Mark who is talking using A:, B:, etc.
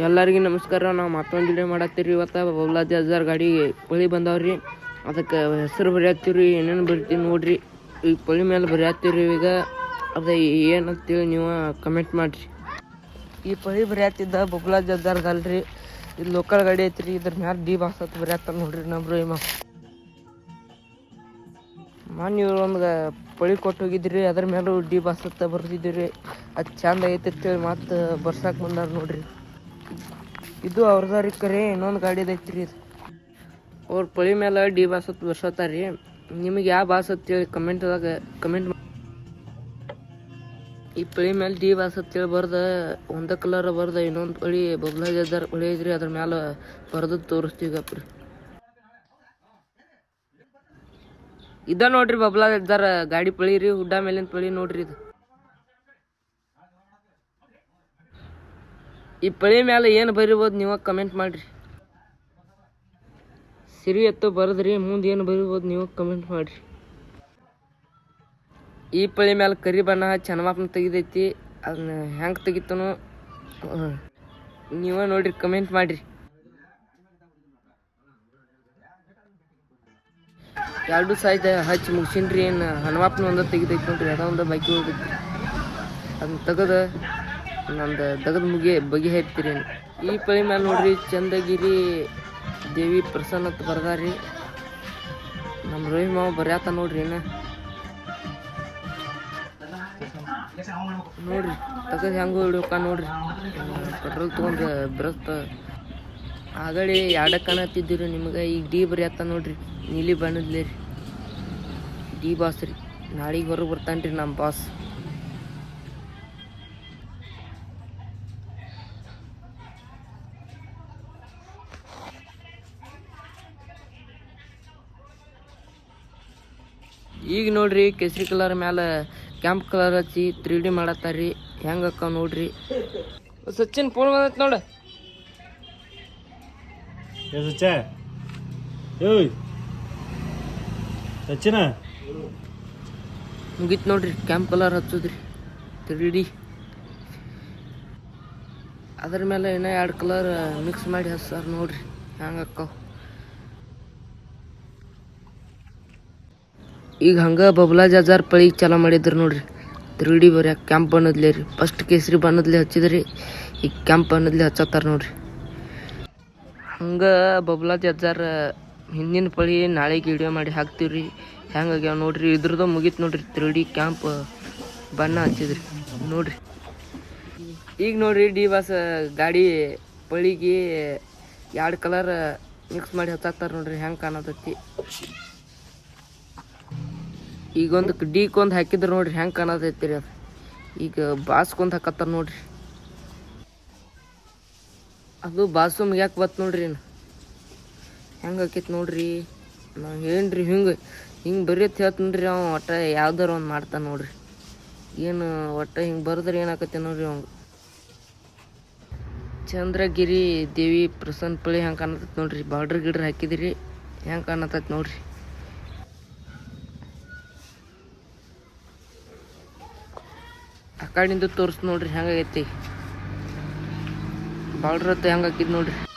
A: ಎಲ್ಲರಿಗೂ ನಮಸ್ಕಾರ. ನಾವು ಮತ್ತೊಂದು ವಿಡಿಯೋ ಮಾಡತ್ತೀರಿ ಇವತ್ತು. ಬೌಲಾದಿ ಹಜಾರ್ ಗಾಡಿ ಪಳಿ ಬಂದವ್ರಿ. ಅದಕ್ಕೆ ಹೆಸರು ಬರೆಯತ್ತೀವ್ರಿ ಏನೇನು ಬರಿತೀವಿ ನೋಡ್ರಿ. ಈಗ ಪಳಿ ಮೇಲೆ ಬರೆಯತ್ತೀವ್ರಿ ಈಗ. ಅದು ಏನಂತೇಳಿ ನೀವು ಕಮೆಂಟ್ ಮಾಡಿರಿ. ಈ ಪಳಿ ಬರೆಯತ್ತಿದ್ದ ಬಬ್ಲಾಜ್ ಅಲ್ರಿ ಇದು ಲೋಕಲ್ ಗಾಡಿ ಐತ್ರಿ. ಇದ್ರ ಮ್ಯಾಲ ಡಿ ಬಾಸ್ ಅಂತ ಬರೆಯತ್ತ ನೋಡ್ರಿ ನಮ್ರು ಇಮ್ಮ ಮೊನ್ನೆ ಒಂದು ಪಳಿ ಕೊಟ್ಟು ಹೋಗಿದ್ರಿ. ಅದ್ರ ಮೇಲೂ ಡಿ ಬಾಸ್ ಅಂತ ಬರ್ತಿದ್ದೀರಿ ಅದು ಚಂದ ಐತೆ ಅಂತೇಳಿ ಮತ್ತೆ ಬರ್ಸಕ್ಕೆ ಬಂದಾರ ನೋಡ್ರಿ. ಇದು ಅವ್ರದಾರಿ ಕರೆ, ಇನ್ನೊಂದು ಗಾಡಿ ಐತ್ರಿ ಇದು. ಅವ್ರ ಪಳಿ ಮೇಲೆ ಡಿ ಬಾಸ್ ಹತ್ತು ಬರ್ಸತ್ತಾರ ರೀ. ನಿಮಗೆ ಯಾವ ಬಾಸ್ ಅಂತೇಳಿ ಕಮೆಂಟ್ದಾಗ ಕಮೆಂಟ್ ಈ ಪಳಿ ಮೇಲೆ ಡಿ ಬಾಸ್ ಅಂತೇಳಿ ಬರ್ದ, ಒಂದ ಕಲರ್ ಬರ್ದ, ಇನ್ನೊಂದು ಪಳಿ ಬಬ್ಲಾಜ್ ಅದಾರ ಪಳಿ ಐತ್ರಿ, ಅದ್ರ ಮ್ಯಾಲ ಬರ್ದು ತೋರಿಸ್ತೀವಿ ಅಪ್ರಿ. ಇದ ನೋಡ್ರಿ ಬಬ್ಲಾಜ್ ಅದಾರ ಗಾಡಿ ಪಳಿ ರೀ, ಹುಡ್ಡ ಮೇಲಿನ ಪಳಿ ನೋಡ್ರಿ ಇದು. ಈ ಪಳಿ ಮ್ಯಾಲೆ ಏನು ಬರಿಬೋದು ನೀವು ಕಮೆಂಟ್ ಮಾಡಿರಿ. ಸಿರಿ ಎತ್ತು ಬರದ್ರಿ, ಮುಂದೆ ಏನು ಬರಿಬೋದು ನೀವು ಕಮೆಂಟ್ ಮಾಡಿರಿ. ಈ ಪಳಿ ಮ್ಯಾಲೆ ಕರಿ ಬಣ್ಣ ಚೆನ್ನಮಾಪನ ತೆಗಿದೈತಿ ಅದನ್ನ ಹೆಂಗೆ ತೆಗಿತನೋ ನೀವೇ ನೋಡ್ರಿ ಕಮೆಂಟ್ ಮಾಡಿರಿ. ಎರಡು ಸಾಯ್ದ ಹಚ್ಚಿ ಮುಗಿಸಿನ್ರಿ, ಏನು ಹನುಮಾಪನ ಒಂದ ತೆಗಿದೈತಿ ನೋಡ್ರಿ, ಅದ ಒಂದು ಬಾಕಿ ಉಳ್ದೈತಿ ಅದನ್ನ ತೆಗದ ನಂದು ದಗದ ಮುಗಿ ಬಗೆಹರಿತೀರಿ ಈ ಪಳಿ ಮೇಲೆ ನೋಡ್ರಿ ಚಂದಗಿರಿ ದೇವಿ ಪ್ರಸನ್ನ ಅಂತ ಬರ್ದಾರಿ. ನಮ್ಮ ರೋಹಿ ಮಾವ ಬರ್ಯಾತ ನೋಡ್ರಿ ಏನ ನೋಡ್ರಿ, ತಗದ್ ಹೆಂಗ ಹಿಡಿಯೋಕ ನೋಡ್ರಿ. ಪೆಟ್ರೋಲ್ ತೊಗೊಂಡು ಬರತ್ತ ಆಗಳಿ ಎರಡ ಕಾಣತ್ತಿದ್ದೀರಿ ನಿಮ್ಗೆ, ಈಗ ಡಿ ಬರ್ಯಾತ ನೋಡ್ರಿ. ನೀಲಿ ಬಣ್ಣದ್ಲೇ ರೀ ಡಿ ಬಾಸ್ ರೀ ನಾಳೆಗೆ ಹೊರಗೆ ರೀ ನಮ್ಮ ಬಾಸ್. ಈಗ ನೋಡ್ರಿ ಕೇಸರಿ ಕಲರ್ ಮ್ಯಾಲ ಕೆಂಪ್ ಕಲರ್ ಹಚ್ಚಿ ತ್ರೀ ಡಿ ಮಾಡತ್ತಾರ್ರಿ. ಹೆಂಗ ಅಕ್ಕ ನೋಡ್ರಿ? ಸಚಿನ್ ಫೋನ್ ಬಂದೈತ್ ನೋಡ.
B: ಸಚಿನ.
A: ಮುಗೀತ್ ನೋಡ್ರಿ ಕೆಂಪ್ ಕಲರ್ ಹಚ್ಚುದ್ರಿ ತ್ರೀ ಡಿ ಅದ್ರ ಮೇಲೆ ಇನ್ನೂ ಎರಡು ಕಲರ್ ಮಿಕ್ಸ್ ಮಾಡಿ ಹಚ್ಚಾರ ನೋಡ್ರಿ ಹೆಂಗೆ ಅಕ್ಕಾವ್ ಈಗ ಹಂಗ ಬಬ್ಲಾ ಜಾಜಾರ್ ಪಳಿ ಚಾಲ ಮಾಡಿದ್ರು ನೋಡ್ರಿ. ತ್ರೀ ಡಿ ಕೆಂಪ್ ಬಣ್ಣದ್ಲೇ ರೀ. ಫಸ್ಟ್ ಕೇಸರಿ ಬಣ್ಣದ್ಲೆ ಹಚ್ಚಿದ್ರಿ. ಈಗ ಕೆಂಪ್ ಬಣ್ಣದ್ಲೆ ಹಚ್ಚತ್ತಾರ ನೋಡ್ರಿ. ಹಂಗ ಬಬ್ಲಾ ಜಾಜಾರ್ ಹಿಂದಿನ ಪಳಿ ನಾಳೆಗೆ ವಿಡಿಯೋ ಮಾಡಿ ಹಾಕ್ತೀವ್ರಿ. ಹೆಂಗಾಗ್ಯಾವ ನೋಡ್ರಿ. ಇದ್ರದ್ದು ಮುಗೀತು ನೋಡ್ರಿ. ತ್ರೀ ಡಿ ಕ್ಯಾಂಪ್ ಬಣ್ಣ ಹಚ್ಚಿದ್ರಿ. ನೋಡ್ರಿ. ಈಗ ನೋಡ್ರಿ ಡಿ ಬಾಸ್ ಗಾಡಿ ಪಳಿಗೆ ಎರಡು ಕಲರ್ ಮಿಕ್ಸ್ ಮಾಡಿ ಹತ್ತಾರ ನೋಡ್ರಿ. ಹೆಂಗೆ ಕಾಣತೈತಿ? ಈಗೊಂದು ಡೀಕೊಂದು ಹಾಕಿದ್ರು ನೋಡ್ರಿ ಹೆಂಗೆ ಕಾಣತೈತಿರಿ ಅದು. ಈಗ ಬಾಸ್ಕೊಂದು ಹಾಕತ್ತಾರ ನೋಡ್ರಿ. ಅದು ಬಾಸು ಯಾಕೆ ಬತ್ ನೋಡ್ರಿ ಹೆಂಗೆ ಹಾಕೈತಿ ನೋಡ್ರಿ? ನಾವು ಏನ್ರಿ ಹಿಂಗೆ ಹಿಂಗೆ ಬರೀತ್ ಹೇಳ್ತೀನಿ ಅವ್ನು ಒಟ್ಟ ಯಾವ್ದಾರ ಒಂದು ಮಾಡ್ತಾನೆ ನೋಡ್ರಿ. ಏನು ಒಟ್ಟ ಹಿಂಗೆ ಬರೆದ್ರೆ ಏನಾಕತ್ತೆ ನೋಡ್ರಿ ಅವ್ನು ಚಂದ್ರಗಿರಿ ದೇವಿ ಪ್ರಸನ್ನ ಪಳಿ ಹೆಂಗೆ ಕಾಣತೈತಿ ನೋಡ್ರಿ? ಬಾರ್ಡ್ರ್ ಗಿಡ್ರ್ ಹಾಕಿದಿರಿ, ಹೆಂಗೆ ಕಾಣತೈತಿ ನೋಡ್ರಿ? ಆ ಕಡೆಯಿಂದ ತೋರಿಸ್ ನೋಡ್ರಿ ಹೆಂಗಾಗೈತಿ. ಬಾಳ್ರತ್ತ ಹೆಂಗಾಕಿದ್ ನೋಡ್ರಿ.